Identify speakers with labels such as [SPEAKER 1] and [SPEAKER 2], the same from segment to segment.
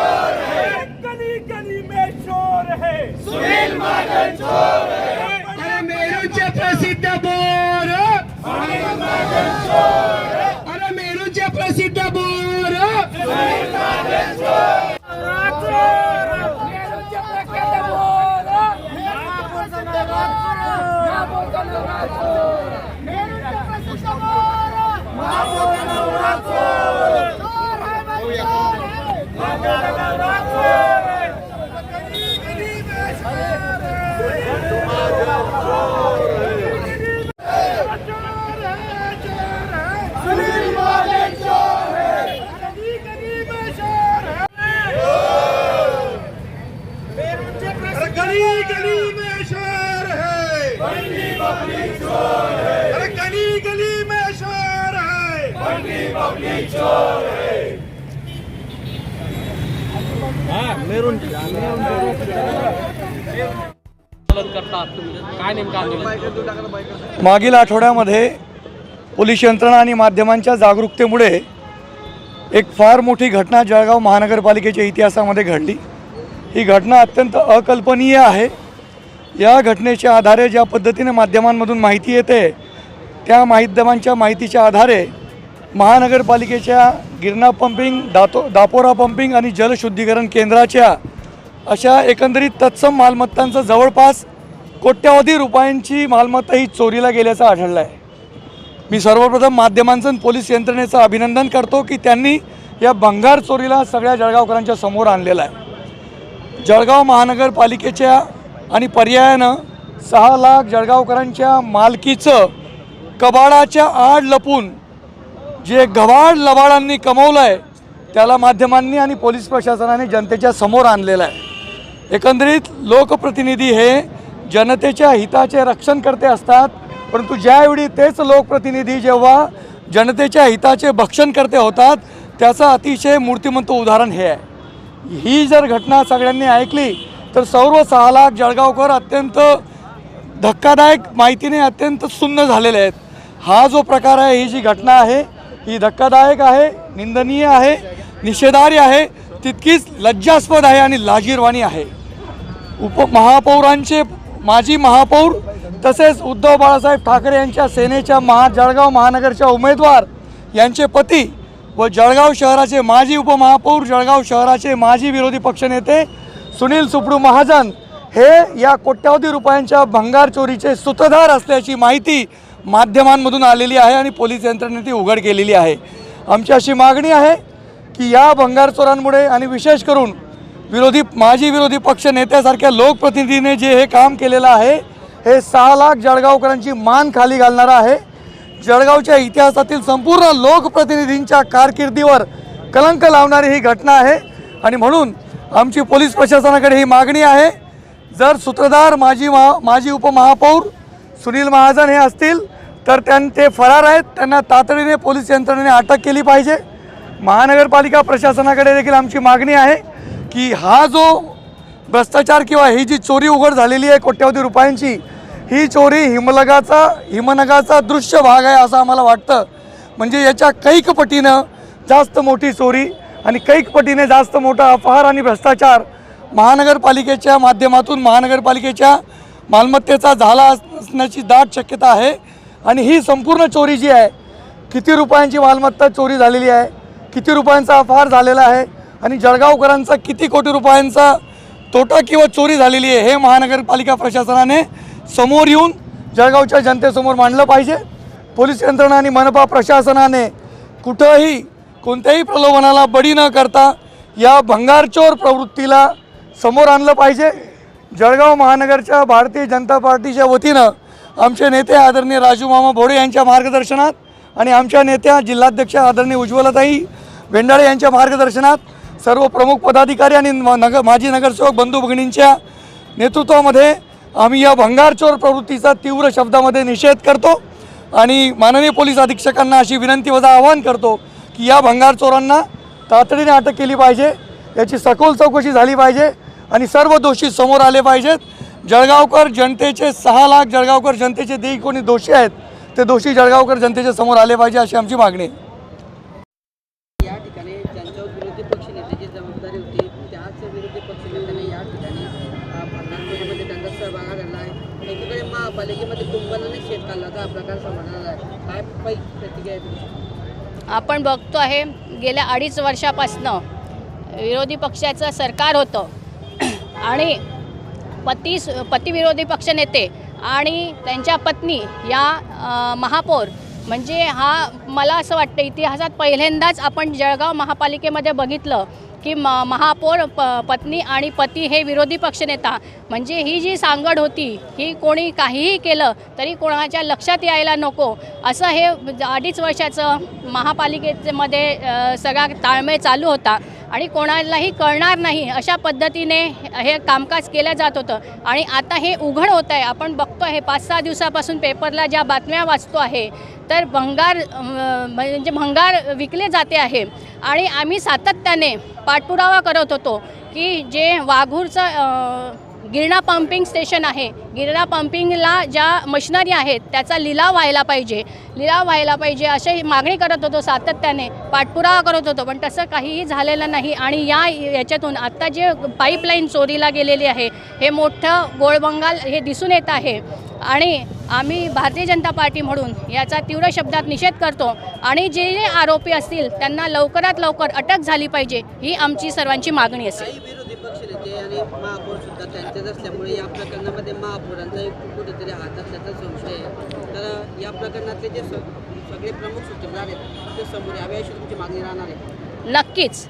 [SPEAKER 1] गली गली में शोर है
[SPEAKER 2] अरे मेरूचे प्रसिद्ध बोर अरे
[SPEAKER 3] मागील आठवड्यामध्ये पोलीस यंत्रणा आणि माध्यमांच्या जागरूकतेमुळे एक फार मोठी घटना जळगाव महानगरपालिकेच्या इतिहासामध्ये घडली. ही घटना अत्यंत अकल्पनीय आहे. या घटनेच्या आधारे ज्या पद्धतीने माध्यमांमधून माहिती येते त्या माध्यमांच्या माहितीच्या आधारे महानगरपालिकेच्या गिरणा पंपिंग दातो दापोरा पंपिंग आणि जलशुद्धीकरण केंद्राच्या अशा एकंदरीत तत्सम मालमत्तांचं जवळपास कोट्यावधी रुपयांची मालमत्ता ही चोरीला गेल्याचं आढळलं आहे मी सर्वप्रथम माध्यमांचं आणि पोलीस यंत्रणेचं अभिनंदन करतो की त्यांनी या भंगार चोरीला सगळ्या जळगावकरांच्या समोर आणलेला आहे. जळगाव महानगरपालिकेच्या आणि पर्यायानं सहा लाख जळगावकरांच्या मालकीचं कबाडाच्या आड लपून जे गवाड लबाडांनी कमवलं आहे त्याला माध्यमांनी आणि पोलीस प्रशासनाने जनतेच्या समोर आणलेलं आहे. एकंदरीत लोकप्रतिनिधी हे जनतेच्या हिताचे रक्षण करते असतात परंतु ज्यावेळी तेच लोकप्रतिनिधी जेव्हा जनतेच्या हिताचे भक्षण करते होतात त्याचं अतिशय मूर्तिमंत उदाहरण हे आहे. ही जर घटना सगळ्यांनी ऐकली तर सर्व सहा लाख जळगावकर अत्यंत धक्कादायक माहितीने अत्यंत सुन्न झालेले आहेत. हा जो प्रकार आहे ही जी घटना आहे ही धक्कादायक आहे निंदनीय आहे निषेधार्य आहे तितकीच लज्जास्पद आहे आणि लाजीरवाणी आहे. उपमहापौरांचे माजी महापौर तसेच उद्धव बाळासाहेब ठाकरे यांच्या सेनेच्या महा जळगाव महानगरच्या उमेदवार यांचे पती व जळगाव शहराचे माजी उपमहापौर जळगाव शहराचे माजी विरोधी पक्षनेते सुनील सुपडू महाजन हे या कोट्यावधी रुपयांच्या भंगार चोरीचे सूत्रधार असल्याची माहिती माध्यमांमधून आलेली आहे आणि पोलीस यंत्रणेने ती उघड केलेली आहे. आमची अशी मागणी आहे की या भंगारचोरांमुळे आणि विशेष करून विरोधी माजी विरोधी पक्ष नेत्यासारख्या लोकप्रतिनिधीने जे हे काम केलेलं आहे हे सहा लाख जळगावकरांची मान खाली घालणारं आहे. जळगावच्या इतिहासातील संपूर्ण लोकप्रतिनिधींच्या कारकिर्दीवर कलंक लावणारी ही घटना आहे आणि म्हणून आमची पोलीस प्रशासनाकडे ही मागणी आहे. जर सूत्रधार माजी महा माजी उपमहापौर सुनील महाजन हे असतील तर त्यां ते फरार आहेत. त्यांना तातडीने पोलीस यंत्रणेने अटक केली पाहिजे. महानगरपालिका प्रशासनाकडे देखील आमची मागणी आहे की हा जो भ्रष्टाचार किंवा ही जी चोरी उघड झालेली आहे कोट्यावधी रुपयांची ही चोरी हिमलगाचा हिमनगाचा दृश्य भाग आहे असं आम्हाला वाटतं. म्हणजे याच्या कैक पटीनं जास्त मोठी चोरी आणि कैक पटीने जास्त मोठा अपहार आणि भ्रष्टाचार महानगरपालिकेच्या माध्यमातून महानगरपालिकेच्या मालमत्तेचा झाला असण्याची दाट शक्यता आहे. आणि ही संपूर्ण चोरी जी आहे किती रुपयांची मालमत्ता चोरी झालेली आहे किती रुपयांचा अपहार झालेला आहे आणि जळगावकरांचा किती कोटी रुपयांचा तोटा किंवा चोरी झालेली आहे हे महानगरपालिका प्रशासनाने समोर येऊन जळगावच्या जनतेसमोर मांडलं पाहिजे. पोलीस यंत्रणा आणि मनपा प्रशासनाने कुठंही कोणत्याही प्रलोभनाला बळी न करता या भंगारचोर प्रवृत्तीला समोर आणलं पाहिजे. जळगाव महानगरच्या भारतीय जनता पार्टीच्या वतीनं आमचे नेते आदरणीय राजू मामा भोडे यांच्या मार्गदर्शनात आणि आमच्या नेत्या जिल्हाध्यक्ष आदरणीय उज्ज्वलताई भेंडाळे यांच्या मार्गदर्शनात सर्व प्रमुख पदाधिकारी आणि नगर माजी नगरसेवक बंधू भगिनींच्या नेतृत्वामध्ये आम्ही या भंगारचोर प्रवृत्तीचा तीव्र शब्दामध्ये निषेध करतो आणि माननीय पोलीस अधीक्षकांना अशी विनंती वजा आवाहन करतो की या भंगार चोरांना तातडीने अटक केली पाहिजे याची सखोल चौकशी झाली पाहिजे आणि सर्व दोषी समोर आले पाहिजेत. जळगावकर जनतेचे सहा लाख जळगावकर जनतेचे जे कोणी दोषी आहेत ते दोषी जळगावकर जनतेच्या समोर आले पाहिजे अशी आमची मागणी आहे.
[SPEAKER 4] हा
[SPEAKER 5] आपण बघतो आहे गेल्या अडीच वर्षापासनं विरोधी पक्षाचं सरकार होतं. आणि पती पतिविरोधी पक्षनेते आणि त्यांच्या पत्नी या महापौर. म्हणजे हा मला असं वाटतं इतिहासात पहिल्यांदाच आपण जळगाव महापालिकेमध्ये बघितलं की म महापौर प पत्नी आणि पती हे विरोधी पक्षनेता. म्हणजे ही जी सांगड होती ही कोणी काहीही केलं तरी कोणाच्या लक्षात यायला नको. असं हे अडीच वर्षाचं महापालिकेमध्ये सगळा ताळमेळ चालू होता. आणि कोणालाही कळणार नाही अशा पद्धतीने हे कामकाज केलं जात होतं. आणि आता हे उघड होत आहे. आपण बघतो आहे पाच सहा दिवसापासून पेपरला ज्या बातम्या वाचतो आहे तर भंगार म्हणजे भंगार विकले जाते आहे. आणि आम्ही सातत्याने पाठपुरावा करत होतो की जे वाघूरचं गिरणा पंपिंग स्टेशन आहे. गिरणा पंपिंगला ज्या मशिनरी आहेत त्याचा लिलाव व्हायला पाहिजे. लिलाव व्हायला पाहिजे अशी मागणी करत होतो सातत्याने. पाठपुरावा करत होतो पण तसं काहीही झालेलं नाही. आणि या याच्यातून आत्ता जे पाईपलाईन चोरीला गेलेली आहे हे मोठं गोळबंगाल हे दिसून येत आहे. आणि आम्ही भारतीय जनता पार्टी म्हणून याचा तीव्र शब्दात निषेध करतो. आणि जे जे आरोपी असतील त्यांना लवकरात लवकर अटक झाली पाहिजे ही आमची सर्वांची मागणी असेल.
[SPEAKER 4] काही आणि महापौर सुद्धा त्यांच्याच असल्यामुळे या प्रकरणामध्ये महापौरांचा कुठेतरी हात असल्याचा संशय आहे. तर या प्रकरणातले जे सगळे प्रमुख सूत्रधार आहेत ते समोर यावे अशी तुमची मागणी राहणार आहे
[SPEAKER 5] नक्कीच.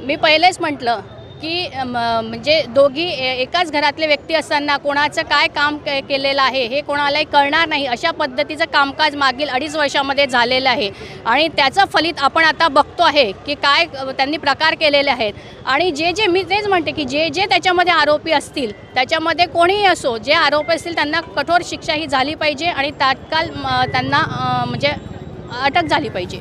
[SPEAKER 5] मी पहिलेच म्हटलं की म्हणजे दोघी ए- एकाच घरातले व्यक्ती असताना कोणाचं काय काम के केलेलं आहे हे कोणालाही कळणार नाही अशा पद्धतीचं कामकाज मागील अडीच वर्षामध्ये झालेलं आहे. आणि त्याचं फलित आपण आता बघतो आहे की काय त्यांनी प्रकार केलेले आहेत. आणि जे जे मी तेच म्हणते की जे जे त्याच्यामध्ये आरोपी असतील त्याच्यामध्ये कोणीही असो जे आरोपी असतील त्यांना कठोर शिक्षा ही झाली पाहिजे आणि तात्काळ त्यांना म्हणजे अटक झाली पाहिजे.